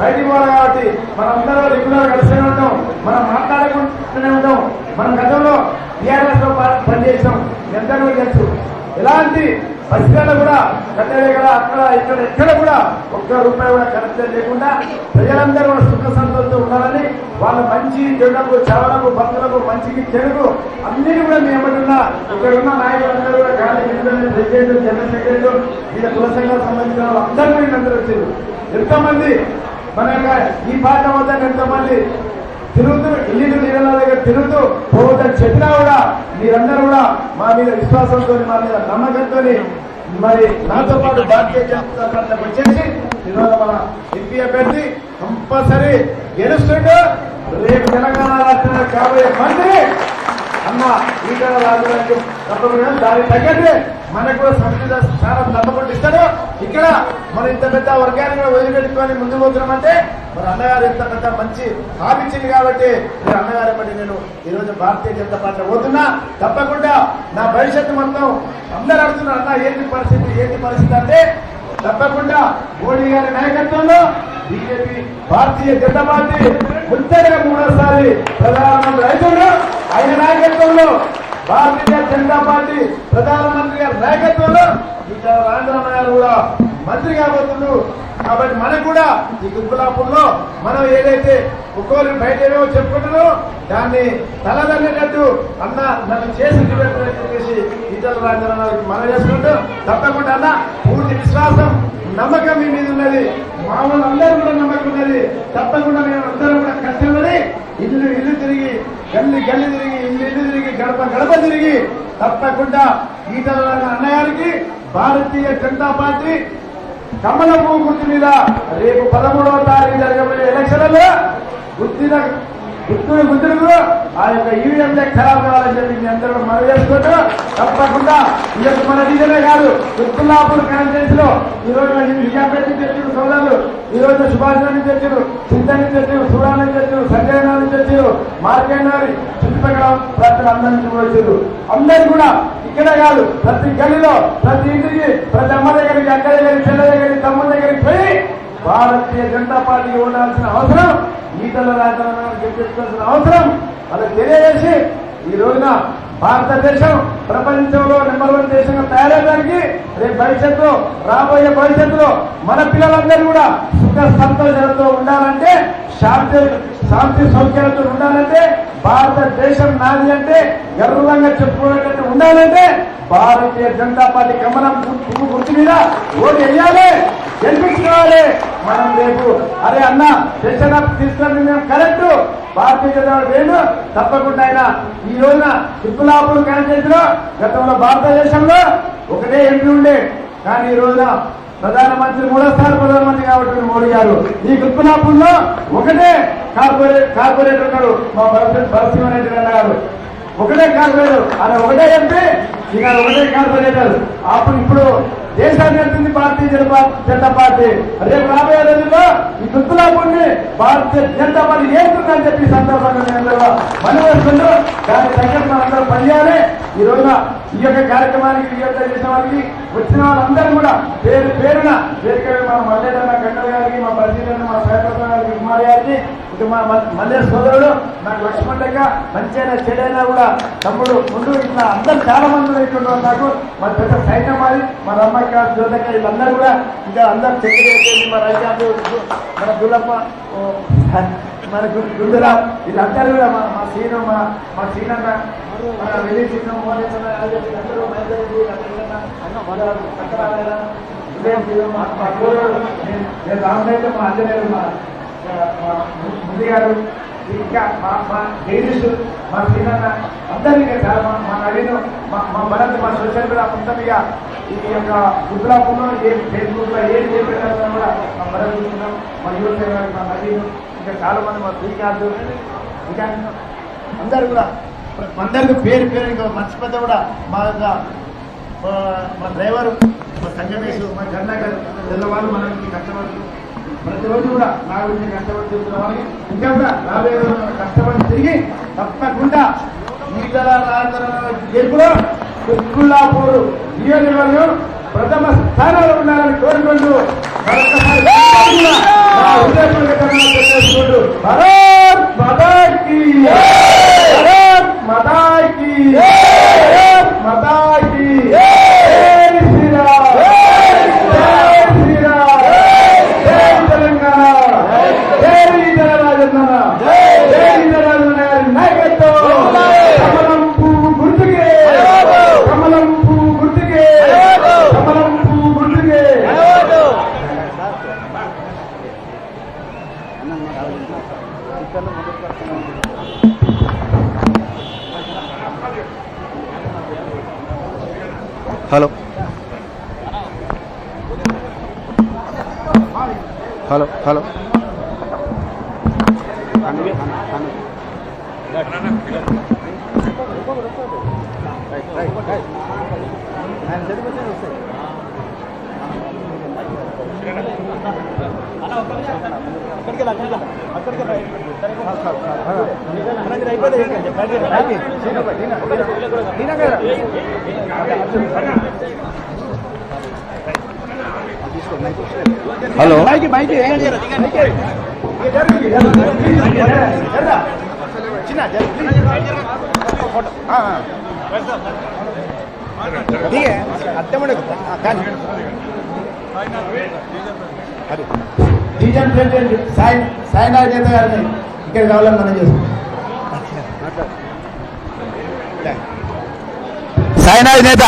బయటికి పోవాలి కాబట్టి మనందరూ రెగ్యులర్ కలిసినే ఉంటాం. మనం మాట్లాడుకుంటూనే ఉంటాం. మనం గతంలో టీఆర్ఎస్లో పనిచేసాం. ఎందరో తెలుసు. ఎలాంటి పరిస్థితుల్లో కూడా కట్టెలే కదా అక్కడ ఇక్కడ ఎక్కడ కూడా ఒక్క రూపాయి కూడా ఖర్చు లేకుండా ప్రజలందరూ కూడా సుఖ సంతోషంతో ఉండాలని వాళ్ళ మంచి చెడులకు చవలకు భక్తులకు మంచికి చెడుకు అన్నిటి కూడా మేమటున్నా ఇక్కడ ఉన్న నాయకులందరూ కూడా గాలి ప్రెసిడెంట్ జనరల్ సెక్రటరీ వీళ్ళ కుల సంఘాలకు సంబంధించిన వాళ్ళు అందరూ వీళ్ళందరూ వచ్చారు. ఎంతమంది మన యొక్క ఈ పాట వద్ద ఎంతమంది తిరుగుతూ ఇల్లు నీళ్ళ దగ్గర తిరుగుతూ పోవద్దని చెప్పినా కూడా మీరందరూ కూడా మా మీద విశ్వాసంతో మా మీద నమ్మకంతో మరి నాతో పాటు భారతీయ జనతా పార్టీకి వచ్చేసి ఈరోజు మన ఎంపీ అభ్యర్థి కంపల్సరీ గెలుస్తుండో. రేపు తెలంగాణ రాష్ట్రంలో కాబోయే మంత్రి అన్న ఈటల రాజులకు తప్పకుండా దానికి తగ్గట్టే మనకు కూడా సంస్కృత స్థానం తప్పకుండా ఇస్తాడు. ఇక్కడ మనం ఇంత పెద్ద వర్గాన్ని కూడా వదిలిపెట్టుకొని ముందుకు పోతున్నామంటే మరి అన్నగారు ఇంత పెద్ద మంచి హామీచ్చింది కాబట్టి మీరు అన్నగారు బట్టి నేను ఈ రోజు భారతీయ జనతా పార్టీ పోతున్నా. తప్పకుండా నా భవిష్యత్తు మొత్తం అందరూ అడుగుతున్నారు అన్న ఏంటి పరిస్థితి? ఏంటి పరిస్థితి? అంటే తప్పకుండా మోడీ గారి నాయకత్వంలో బీజేపీ భారతీయ జనతా పార్టీ ముందరగా మూడోసారి ప్రధానమంత్రి అవుతుండ్రు ఆయన నాయకత్వంలో భారతీయ జనతా పార్టీ ప్రధానమంత్రి గారి నాయకత్వంలో ఇక్కడ రాజరామ గారు కూడా మంత్రి కాబోతుండ్రు కాబట్టి మనకు కూడా ఈ గుబ్బులాపూర్లో మనం ఏదైతే ఒక్కొక్కరు బయట ఏమో చెప్పుకుంటున్నారో దాన్ని తలదల్లేటట్టు అన్న నన్ను చేసి చూపెట్టాలని చెప్పేసి ఈటల రాజరామ మనం చేసుకుంటూ తప్పకుండా అన్న పూర్తి విశ్వాసం నమ్మకం మీ మీద ఉన్నది. మామూలు అందరూ కూడా నమ్మకం ఉన్నది. తప్పకుండా మేము అందరం కూడా కష్టపడి ఇల్లు ఇల్లు తిరిగి గల్లి గల్లి తిరిగి ఇల్లు ఇల్లు గడప గడప తిరిగి తప్పకుండా ఈటల అన్నగారికి భారతీయ జనతా పార్టీ కమల గుర్తు మీద రేపు పదమూడవ తారీఖు జరగబోయే ఎలక్షన్లలో గుర్తిన గుర్తులు గుర్తులకు ఆ యొక్క ఈవీఎం ఖరాబ్ కావాలని చెప్పి మీ అందరూ మనవి చేసుకుంటూ తప్పకుండా ఈ యొక్క మన డిజైనే కాదు గుర్తులాపూర్ కాన్ఫరెన్స్లో ఈ రోజు నిజాపేట నుంచి వచ్చారు సోదరులు ఈ రోజు సుభాష్ నుంచి వచ్చారు చింత నుంచి వచ్చారు సూరా నుంచి వచ్చారు సంజయ్ నుంచి వచ్చారు మార్కెట్ గారి చుట్టుపక్కల ప్రజలు అందరి నుంచి వచ్చారు అందరు కూడా ఇక్కడ కాదు ప్రతి గల్లీలో ప్రతి ఇంటికి ప్రతి అమ్మ దగ్గరికి అక్క దగ్గరికి చెల్ల దగ్గరికి తమ్ముడి దగ్గరికి పోయి భారతీయ జనతా పార్టీ ఉండాల్సిన అవసరం ఈటల రాజధాని చెప్పేసుకోవాల్సిన అవసరం వాళ్ళకి తెలియజేసి ఈ రోజున భారతదేశం ప్రపంచంలో నెంబర్ వన్ దేశంగా తయారవడానికి రేపు భవిష్యత్తులో రాబోయే భవిష్యత్తులో మన పిల్లలందరూ కూడా సుఖ సంతోషాలతో ఉండాలంటే శాంతి శాంతి సౌఖ్యాలతో ఉండాలంటే భారతదేశం నాది అంటే గర్వంగా చెప్పుకునేటట్టు ఉండాలంటే భారతీయ జనతా పార్టీ కమలం గుర్తు మీద ఓటు వేయాలి. గెలిపించుకోవాలి. మనం రేపు అరే అన్న సెషన్ అప్ తీసుకొని మేము కరెక్ట్. భారతీయ జనతా పార్టీ వేడు తప్పకుండా ఆయన ఈ రోజున తిప్పులాపూర్ కాన్స్టిట్యూన్సీ గతంలో భారతదేశంలో ఒకటే ఎంపీ ఉండే. కానీ ఈ రోజున ప్రధానమంత్రి మూడోసారి ప్రధానమంత్రి కాబట్టి మోడీ గారు ఈ గుర్తులాపుల్లో ఒకటే కార్పొరేట్ కార్పొరేటర్ ఉన్నాడు మా భరత్ భరతసింహ రెడ్డి అన్న గారు. ఒకటే కార్పొరేటర్. ఆయన ఒకటే ఎంపీ ఇక ఒకటే కార్పొరేటర్. అప్పుడు ఇప్పుడు దేశాన్ని వెళ్తుంది భారతీయ జనతా జనతా పార్టీ. రేపు రాబోయే రోజుల్లో ఈ గుర్తులాపూర్ని భారతీయ జనతా పార్టీ ఏడుతుందని చెప్పి సందర్భంగా నేను అందరూ మనవి తగ్గట్టు మనందరూ పనిచేయాలి ఈ రోజున ఈ యొక్క కార్యక్రమానికి ఈ చేసిన వారికి వచ్చిన వాళ్ళందరూ కూడా పేరు పేరున వేదిక మా మల్లెడన్న కండల గారికి మా పరిశీలన మా సహకరణ గారికి కుమార్ గారికి ఇక మా మల్లె సోదరుడు నాకు లక్ష్మణ్ మంచైనా చెడైనా కూడా తమ్ముడు ముందు ఇట్లా అందరు చాలా మంది ఇక్కడ నాకు మా పెద్ద సైన్యం మాది మా రమ్మక్క జ్యోతక్క వీళ్ళందరూ కూడా ఇంకా అందరు చెక్కి మా రైతాండు మన దులప్ప మన గు- గుండురా వీళ్ళందరూ కూడా మా మా సీను మా మా సీనన్న మన వెళ్ళి సీను మోహన్ అన్న, వీళ్ళందరూ మా అన్న మన అక్కడ మా మా గోరోడు. మా అంజనేయులు మా ముందు గారు ఇంకా మా మా లేడీస్ మా పిల్లన్న అందరినీ ఇంకా చాలా మా మా నవీన్ మా మనంత మా సోషల్ మీడియా మొత్తం ఇక ఈ యొక్క గుడ్లాపులో ఏ ఫేస్బుక్లో ఏం ఏది చేపెట్టారో కూడా మా భరత్ చూస్తున్నాం మా యువత మా నవీన్ ఇంకా చాలా మంది మా శ్రీకాంత్. ఇంకా అందరు కూడా అందరికీ పేరు పేరు ఇంకా మర్చిపోతే కూడా మా యొక్క మా డ్రైవరు మా సంగమేష్ మా కర్ణాకర్ తెల్లవాళ్ళు మనకి కష్టపడుతూ ప్రతి రోజు కూడా నా గురించి కష్టపడి తిరుగుతున్నామని ఇంకెంత రాబోయే కష్టపడి తిరిగి తప్పకుండా నీళ్ళ గెలుపులో కుల్లాపూరు నియోజకవర్గం ప్రథమ స్థానంలో ఉండాలని కోరుకుంటూ భారత్ మదాకి భారత్ మదా హలో. మైకి మైకి చిన్న డివిజన్ ప్రెసిడెంట్ సాయి సాయినాథ్ నేత గారిని ఇక్కడ కావాలని మనం చేస్తాం. సాయినాథ్ నేత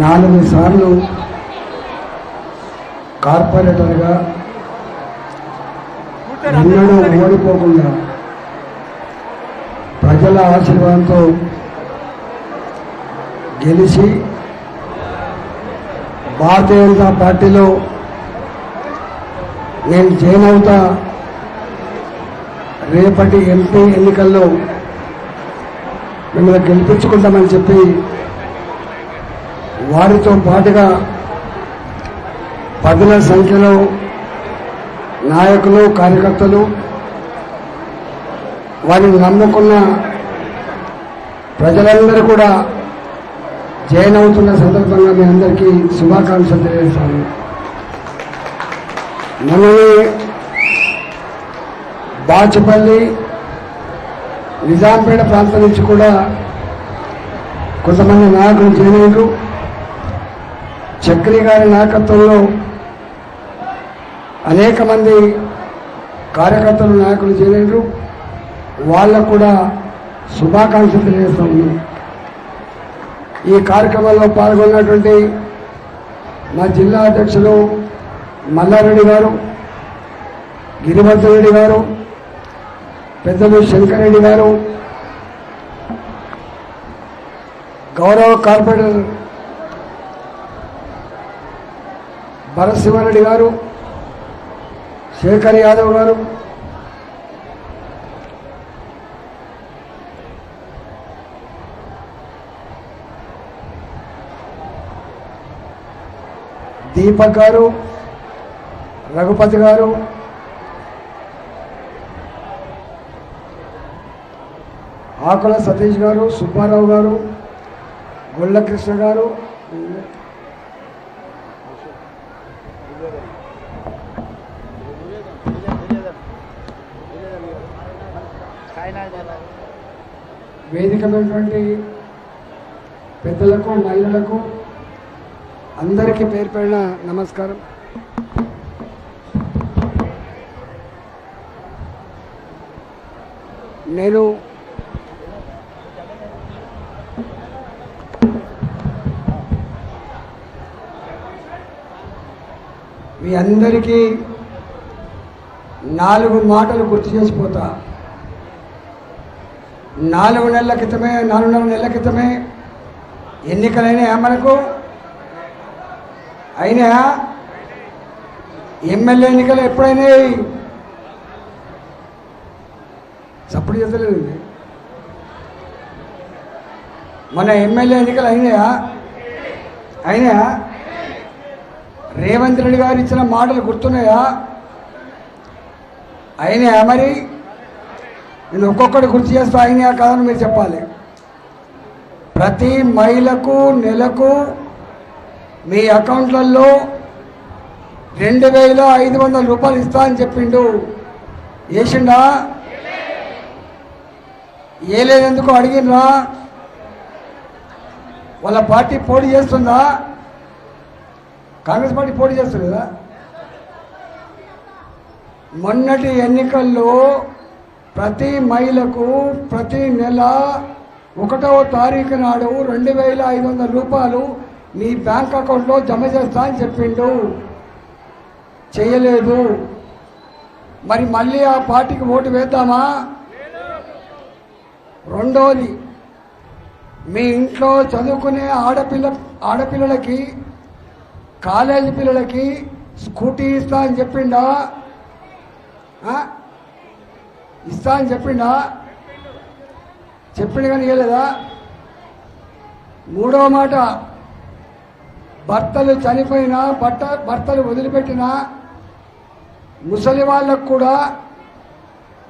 నాలుగు సార్లు కార్పొరేటర్గా ఎన్నడూ ఓడిపోకుండా ప్రజల ఆశీర్వాదంతో గెలిచి భారతీయ జనతా పార్టీలో నేను జైన్ అవుతా రేపటి ఎంపీ ఎన్నికల్లో మిమ్మల్ని గెలిపించుకుంటామని చెప్పి వారితో పాటుగా పదుల సంఖ్యలో నాయకులు కార్యకర్తలు వారిని నమ్ముకున్న ప్రజలందరూ కూడా జైన్ అవుతున్న సందర్భంగా మీ అందరికీ శుభాకాంక్షలు తెలియజేస్తాను. మనని బాచుపల్లి నిజాంపేట ప్రాంతం నుంచి కూడా కొంతమంది నాయకులు చేనేరు చక్రి గారి నాయకత్వంలో అనేక మంది కార్యకర్తలు నాయకులు చేరేరు వాళ్ళకు కూడా శుభాకాంక్షలు తెలియజేస్తా ఈ కార్యక్రమంలో పాల్గొన్నటువంటి మా జిల్లా అధ్యక్షులు మల్లారెడ్డి గారు గిరివర్ధన్ రెడ్డి గారు పెద్దలు శంకరెడ్డి గారు గౌరవ కార్పొరేటర్ భరత్ గారు శేఖర్ యాదవ్ గారు దీపక్ గారు రఘుపతి గారు ఆకుల సతీష్ గారు సుబ్బారావు గారు గొల్లకృష్ణ గారు వేదికమైనటువంటి పెద్దలకు మహిళలకు అందరికీ పేరు పేరున నమస్కారం. నేను మీ అందరికీ నాలుగు మాటలు గుర్తు చేసిపోతా. నాలుగు నెలల క్రితమే నాలుగున్నర నెలల క్రితమే ఎన్నికలైనాయా మనకు. అయినా ఎమ్మెల్యే ఎన్నికలు ఎప్పుడైనాయి? సప్పుడు చేస్తలేదు మన ఎమ్మెల్యే ఎన్నికలు అయినాయా? అయినాయా రేవంత్ రెడ్డి గారు ఇచ్చిన మాటలు గుర్తున్నాయా? అయినాయా మరి? నేను ఒక్కొక్కటి గుర్తు చేస్తా అయినాయా కాదని మీరు చెప్పాలి. ప్రతి మహిళకు నెలకు మీ అకౌంట్లలో రెండు వేల ఐదు వందల రూపాయలు ఇస్తా అని చెప్పిండు. వేసిండా ఏ లేదెందుకు అడిగినరా వాళ్ళ పార్టీ పోటీ చేస్తుందా? కాంగ్రెస్ పార్టీ పోటీ చేస్తుంది కదా మొన్నటి ఎన్నికల్లో ప్రతి మహిళకు ప్రతి నెల ఒకటవ తారీఖు నాడు రెండు వేల ఐదు వందల రూపాయలు నీ బ్యాంక్ అకౌంట్లో జమ చేస్తా అని చెప్పిండు. చేయలేదు. మరి మళ్ళీ ఆ పార్టీకి ఓటు వేద్దామా? రెండోది మీ ఇంట్లో చదువుకునే ఆడపిల్ల ఆడపిల్లలకి కాలేజీ పిల్లలకి స్కూటీ ఇస్తా అని చెప్పిండా? ఇస్తా అని చెప్పిండా? చెప్పిండు కానీ ఇవ్వలేదా మూడవ మాట భర్తలు చనిపోయినా భర్త భర్తలు వదిలిపెట్టిన ముసలి వాళ్ళకు కూడా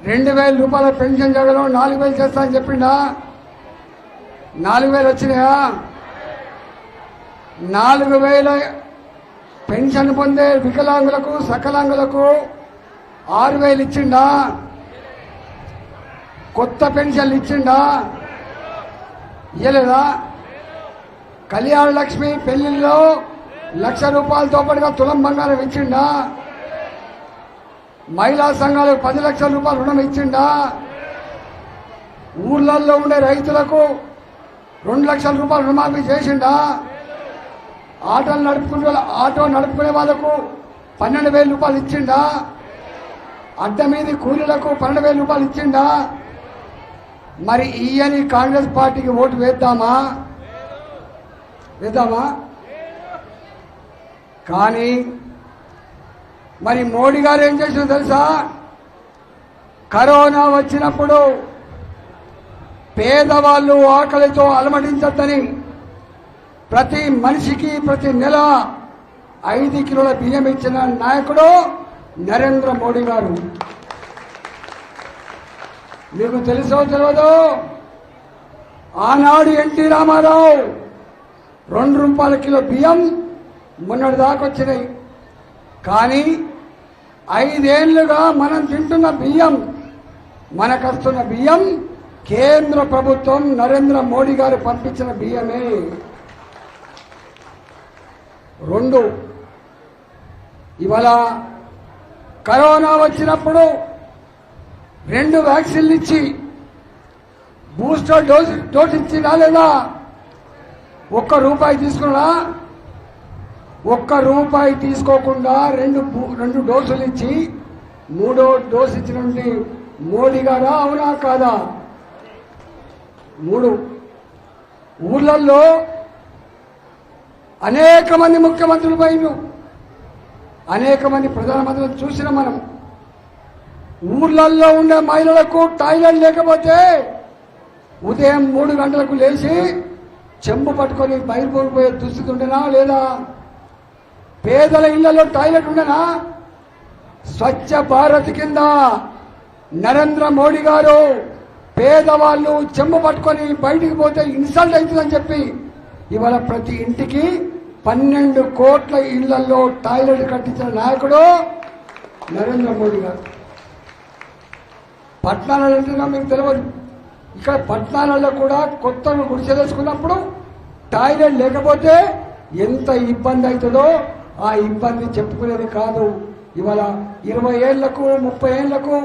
రెండు వేల రూపాయల పెన్షన్ జరగడం నాలుగు వేలు చేస్తా అని చెప్పిండా? నాలుగు వేలు వచ్చినాయా? నాలుగు వేల పెన్షన్ పొందే వికలాంగులకు సకలాంగులకు ఆరు వేలు ఇచ్చిండా? కొత్త పెన్షన్లు ఇచ్చిండా? ఇయ్యలేదా? కళ్యాణ లక్ష్మి పెళ్ళిలో లక్ష రూపాయలతో పాటుగా తులం బంగారం ఇచ్చిండా? మహిళా సంఘాలకు పది లక్షల రూపాయలు రుణం ఇచ్చిండా? ఊళ్ళల్లో ఉండే రైతులకు రెండు లక్షల రూపాయలు రుణమాఫీ చేసిండా? ఆటోలు నడుపుకునే ఆటో నడుపుకునే వాళ్ళకు పన్నెండు వేల రూపాయలు ఇచ్చిండా? అడ్డ మీది కూలీలకు పన్నెండు వేల రూపాయలు ఇచ్చిండా? మరి ఈయని కాంగ్రెస్ పార్టీకి ఓటు వేద్దామా? వేద్దామా? కానీ మరి మోడీ గారు ఏం చేసిందో తెలుసా? కరోనా వచ్చినప్పుడు పేదవాళ్ళు ఆకలితో అలమటించద్దని ప్రతి మనిషికి ప్రతి నెల ఐదు కిలోల బియ్యం ఇచ్చిన నాయకుడు నరేంద్ర మోడీ గారు. మీకు తెలుసో తెలియదు ఆనాడు ఎన్టీ రామారావు రెండు రూపాయల కిలో బియ్యం మొన్నటి దాకా వచ్చినాయి. కానీ ఐదేళ్ళుగా మనం తింటున్న బియ్యం మనకొస్తున్న బియ్యం కేంద్ర ప్రభుత్వం నరేంద్ర మోడీ గారు పంపించిన బియ్యమే. రెండు ఇవాళ కరోనా వచ్చినప్పుడు రెండు వ్యాక్సిన్లు ఇచ్చి బూస్టర్ డోస్ డోస్ ఇచ్చినా లేదా ఒక్క రూపాయి తీసుకున్నా ఒక్క రూపాయి తీసుకోకుండా రెండు రెండు డోసులు ఇచ్చి మూడో డోసు ఇచ్చినటువంటి మోడీ గారా? అవునా కాదా? మూడు. ఊళ్ళల్లో అనేక మంది ముఖ్యమంత్రులు పోయిన అనేక మంది ప్రధానమంత్రులు చూసిన మనం. ఊర్లల్లో ఉండే మహిళలకు టాయిలెట్ లేకపోతే ఉదయం మూడు గంటలకు లేచి చెంబు పట్టుకొని బయలుపోయిపోయే దుస్థితి ఉండేనా లేదా? పేదల ఇళ్ళలో టాయిలెట్ ఉండేనా? స్వచ్ఛ భారత్ కింద నరేంద్ర మోడీ గారు పేదవాళ్ళు చెంబు పట్టుకొని బయటికి పోతే ఇన్సల్ట్ అవుతుందని చెప్పి ఇవాళ ప్రతి ఇంటికి పన్నెండు కోట్ల ఇళ్ళలో టాయిలెట్ కట్టించిన నాయకుడు నరేంద్ర మోడీ గారు. పట్టణాలలో ఉంటుందో మీకు తెలియదు. ఇక్కడ పట్టణాలలో కూడా కొత్త గుడిసెలేసుకున్నప్పుడు టాయిలెట్ లేకపోతే ఎంత ఇబ్బంది అవుతుందో ఆ ఇబ్బంది చెప్పుకునేది కాదు. ఇవాళ ఇరవై ఏళ్ళకు ముప్పై ఏళ్ళకు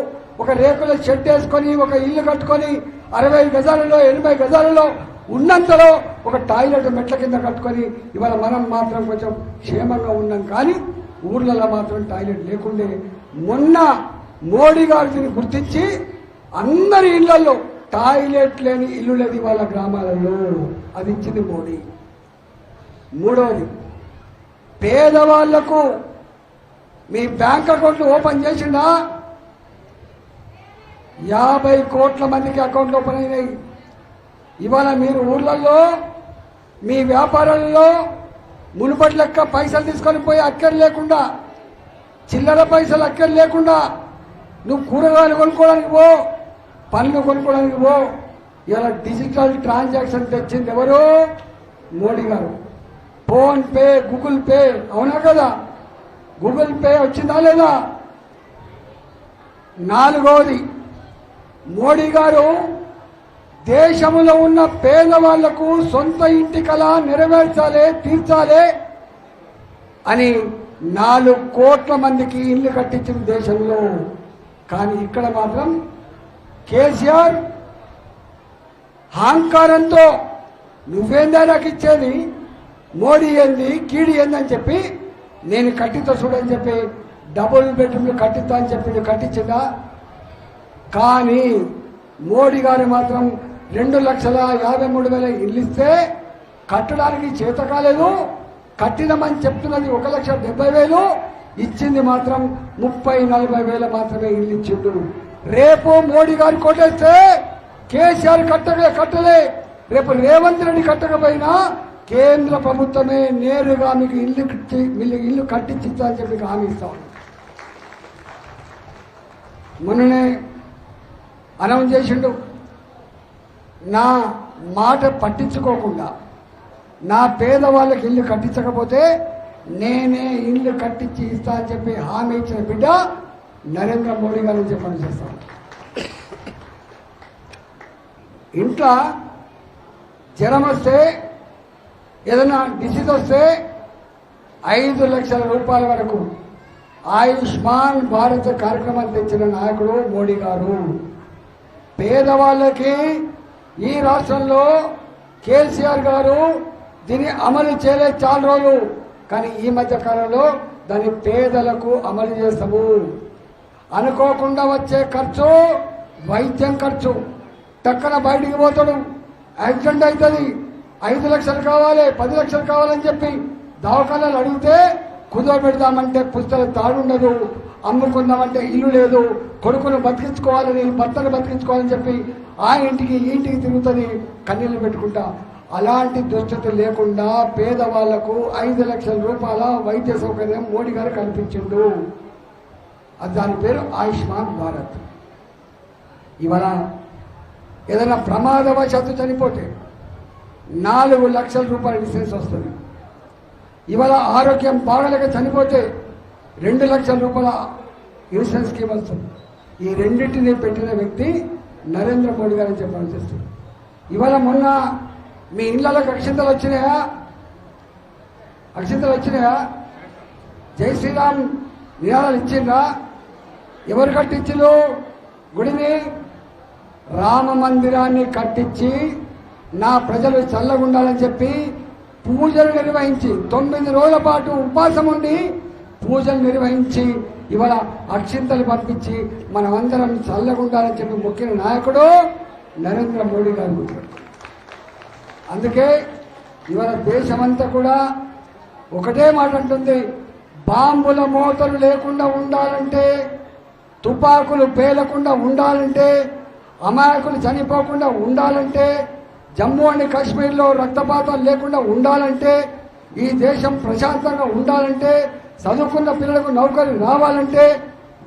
ఒక రేకుల షెడ్ వేసుకొని ఒక ఇల్లు కట్టుకొని అరవై గజాలలో ఎనభై గజాలలో ఉన్నంతలో ఒక టాయిలెట్ మెట్ల కింద కట్టుకొని ఇవాళ మనం మాత్రం కొంచెం క్షేమంగా ఉన్నాం. కానీ ఊర్లలో మాత్రం టాయిలెట్ లేకుండే. మొన్న మోడీ గారు గుర్తించి అందరి ఇళ్ళలో టాయిలెట్ లేని ఇల్లు లేదు వాళ్ళ గ్రామాలలో అది ఇచ్చింది మోడీ. మూడవది పేదవాళ్ళకు మీ బ్యాంక్ అకౌంట్లు ఓపెన్ చేసినా యాభై కోట్ల మందికి అకౌంట్లు ఓపెన్ అయినాయి. ఇవాళ మీరు ఊర్లలో మీ వ్యాపారాలలో మునుపటి లెక్క పైసలు తీసుకొని పోయి అక్కర్ లేకుండా చిల్లర పైసలు అక్కర్ లేకుండా నువ్వు కూరగాయలు కొనుక్కోవడానికి పో పనులు కొనుక్కోవడానికి పో. ఇలా డిజిటల్ ట్రాన్సాక్షన్ తెచ్చింది ఎవరు? మోడీ గారు. ఫోన్ పే గూగుల్ పే అవునా కదా? గూగుల్ పే వచ్చిందా లేదా? నాలుగవది మోడీ గారు దేశంలో ఉన్న పేదవాళ్ళకు సొంత ఇంటి కళ నెరవేర్చాలి తీర్చాలి అని నాలుగు కోట్ల మందికి ఇల్లు కట్టించిన దేశంలో. కానీ ఇక్కడ మాత్రం కేసీఆర్ అహంకారంతో నువ్వేందా నాకు ఇచ్చేది? మోడీ ఏంది? కీడి ఏందని చెప్పి నేను కట్టితో చూడని చెప్పి డబుల్ బెడ్రూమ్లు కట్టిద్దా అని చెప్పి నువ్వు కట్టించిందా? కానీ మోడీ గారు మాత్రం రెండు లక్షల యాభై మూడు వేల ఇల్లు ఇస్తే కట్టడానికి చేత కాలేదు. కట్టినమని చెప్తున్నది ఒక లక్ష డెబ్బై వేలు. ఇచ్చింది మాత్రం ముప్పై నలభై వేల మాత్రమే ఇల్లు ఇచ్చిండు. రేపు మోడీ గారు కొట్టేస్తే కేసీఆర్ కట్టలే కట్టలే. రేపు రేవంత్ రెడ్డి కట్టకపోయినా కేంద్ర ప్రభుత్వమే నేరుగా మీకు ఇల్లు ఇల్లు కట్టించిస్తా చెప్పి మీకు హామీ ఇస్తాం మొన్ననే అనౌన్స్ చేసిండు. నా మాట పట్టించుకోకుండా నా పేదవాళ్ళకి ఇల్లు కట్టించకపోతే నేనే ఇల్లు కట్టించి ఇస్తా అని చెప్పి హామీ ఇచ్చిన బిడ్డ నరేంద్ర మోడీ గారు నుంచి చేస్తాను ఇంట్లో జ్వరం వస్తే ఏదైనా డిసీజ్ వస్తే ఐదు లక్షల రూపాయల వరకు ఆయుష్మాన్ భారత్ కార్యక్రమాన్ని తెచ్చిన నాయకుడు మోడీ గారు. పేదవాళ్ళకి ఈ రాష్ట్రంలో కేసీఆర్ గారు దీన్ని అమలు చేయలేదు చాలా రోజులు. కానీ ఈ మధ్య కాలంలో దాన్ని పేదలకు అమలు చేస్తాము. అనుకోకుండా వచ్చే ఖర్చు వైద్యం ఖర్చు. టక్కన బయటికి పోతాడు. యాక్సిడెంట్ అవుతుంది ఐదు లక్షలు కావాలి పది లక్షలు కావాలని చెప్పి దవాఖానాలు అడిగితే కుదరబెడదామంటే పుస్తల తాడుండదు. అమ్ముకుందామంటే ఇల్లు లేదు. కొడుకును బతికించుకోవాలని భర్తను బతికించుకోవాలని చెప్పి ఆ ఇంటికి ఈ ఇంటికి తిరుగుతుంది కన్నీళ్ళు పెట్టుకుంటా. అలాంటి దుష్టత లేకుండా పేదవాళ్ళకు ఐదు లక్షల రూపాయల వైద్య సౌకర్యం మోడీ గారు కల్పించిండు. అది దాని పేరు ఆయుష్మాన్ భారత్. ఇవాళ ఏదైనా ప్రమాదవశాత్తు చనిపోతే నాలుగు లక్షల రూపాయల ఇన్సూరెన్స్ వస్తుంది. ఇవాళ ఆరోగ్యం బాగలేక చనిపోతే రెండు లక్షల రూపాయల ఇన్సూరెన్స్ స్కీమ్ వస్తుంది. ఈ రెండింటిని పెట్టిన వ్యక్తి నరేంద్ర మోడీ గారు చెప్పాలని చేస్తుంది ఇవాళ మొన్న మీ ఇళ్ళకి అక్షింతలు వచ్చినాయా? అక్షింతలు వచ్చినాయా? జై శ్రీరామ్ నినాదాలు ఇచ్చిండ్రా? ఎవరు కట్టించు గుడిని రామ మందిరాన్ని కట్టించి నా ప్రజలు చల్లగుండాలని చెప్పి పూజలు నిర్వహించి తొమ్మిది రోజుల పాటు ఉపవాసం ఉండి పూజలు నిర్వహించి ఇవాళ అక్షింతలు పంపించి మనమందరం చల్లగుండాలని చెప్పి ముఖ్య నాయకుడు నరేంద్ర మోడీ గారు. అందుకే ఇవాళ దేశమంతా కూడా ఒకటే మాట అంటుంది. బాంబుల మోతలు లేకుండా ఉండాలంటే తుపాకులు పేలకుండా ఉండాలంటే అమాయకులు చనిపోకుండా ఉండాలంటే జమ్మూ అండ్ కాశ్మీర్లో రక్తపాతం లేకుండా ఉండాలంటే ఈ దేశం ప్రశాంతంగా ఉండాలంటే చదువుకున్న పిల్లలకు నౌకరీ రావాలంటే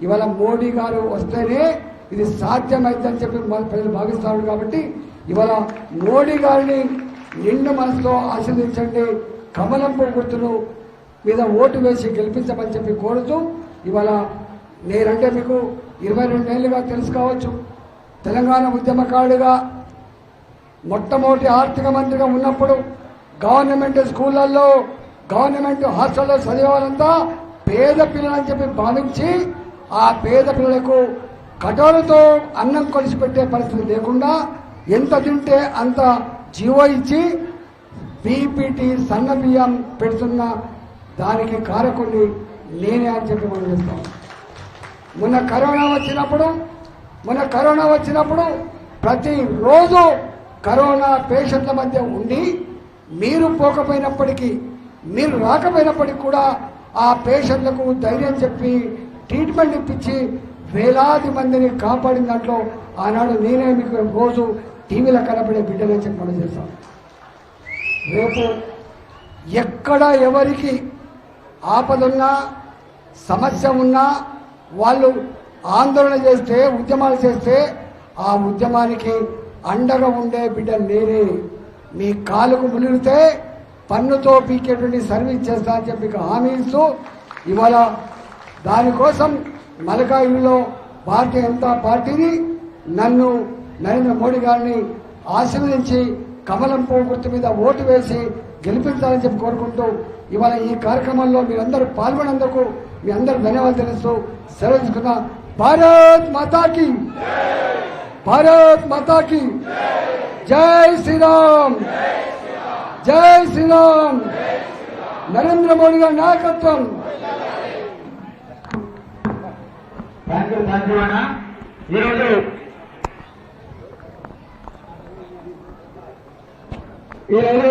ఇవాళ మోడీ గారు వస్తేనే ఇది సాధ్యమైందని చెప్పి మన ప్రజలు భావిస్తారు కాబట్టి ఇవాళ మోడీ గారిని నిండు మనసులో ఆశీర్వదించండి. కమలంపు గుర్తును మీద ఓటు వేసి గెలిపించమని చెప్పి కోరుతూ ఇవాళ నేనంటే మీకు ఇరవై రెండేళ్ళుగా తెలుసుకోవచ్చు తెలంగాణ ఉద్యమకారుడిగా మొట్టమొదటి ఆర్థిక మంత్రిగా ఉన్నప్పుడు గవర్నమెంట్ స్కూళ్ళల్లో గవర్నమెంట్ హాస్టల్లో చదివేవాళ్ళంతా పేద పిల్లలని చెప్పి భావించి ఆ పేద పిల్లలకు కటోరతో అన్నం కొలిసిపెట్టే పరిస్థితి లేకుండా ఎంత తింటే అంత జీవో ఇచ్చి బీపీటీ సన్న బియ్యం పెడుతున్న దానికి కారకుని నేనే అని చెప్పి మనం చెప్తాం. మొన్న కరోనా వచ్చినప్పుడు మొన్న కరోనా వచ్చినప్పుడు ప్రతిరోజు కరోనా పేషెంట్ల మధ్య ఉండి మీరు పోకపోయినప్పటికీ మీరు రాకపోయినప్పటికీ కూడా ఆ పేషెంట్లకు ధైర్యం చెప్పి ట్రీట్మెంట్ ఇప్పించి వేలాది మందిని కాపాడిన దాంట్లో ఆనాడు నేనే మీకు రోజు టీవీలో కనపడే బిడ్డలే చెప్పి చేస్తాం రేపు ఎక్కడ ఎవరికి ఆపదున్నా సమస్య ఉన్నా వాళ్ళు ఆందోళన చేస్తే ఉద్యమాలు చేస్తే ఆ ఉద్యమానికి అండగా ఉండే బిడ్డ నేనే. మీ కాలుకు మునిగితే పన్నుతో పీకేటువంటి సర్వీస్ చేస్తా అని చెప్పి మీకు హామీ ఇస్తూ ఇవాళ దానికోసం మలకాయిలో భారతీయ జనతా పార్టీని నన్ను నరేంద్ర మోడీ గారిని ఆశీర్వదించి కమలం పువ్వు గుర్తు మీద ఓటు వేసి గెలిపించాలని చెప్పి కోరుకుంటూ ఇవాళ ఈ కార్యక్రమంలో మీరందరూ పాల్గొనేందుకు మీ అందరూ ధన్యవాదాలు తెలుస్తూ సెలవు తీసుకున్నా భారత్ మాతాకి భారత్ మాతాకి జై శ్రీరామ్. జై శ్రీరామ్. నరేంద్ర మోడీ గారి నాయకత్వం. ఈరోజు ఈరోజు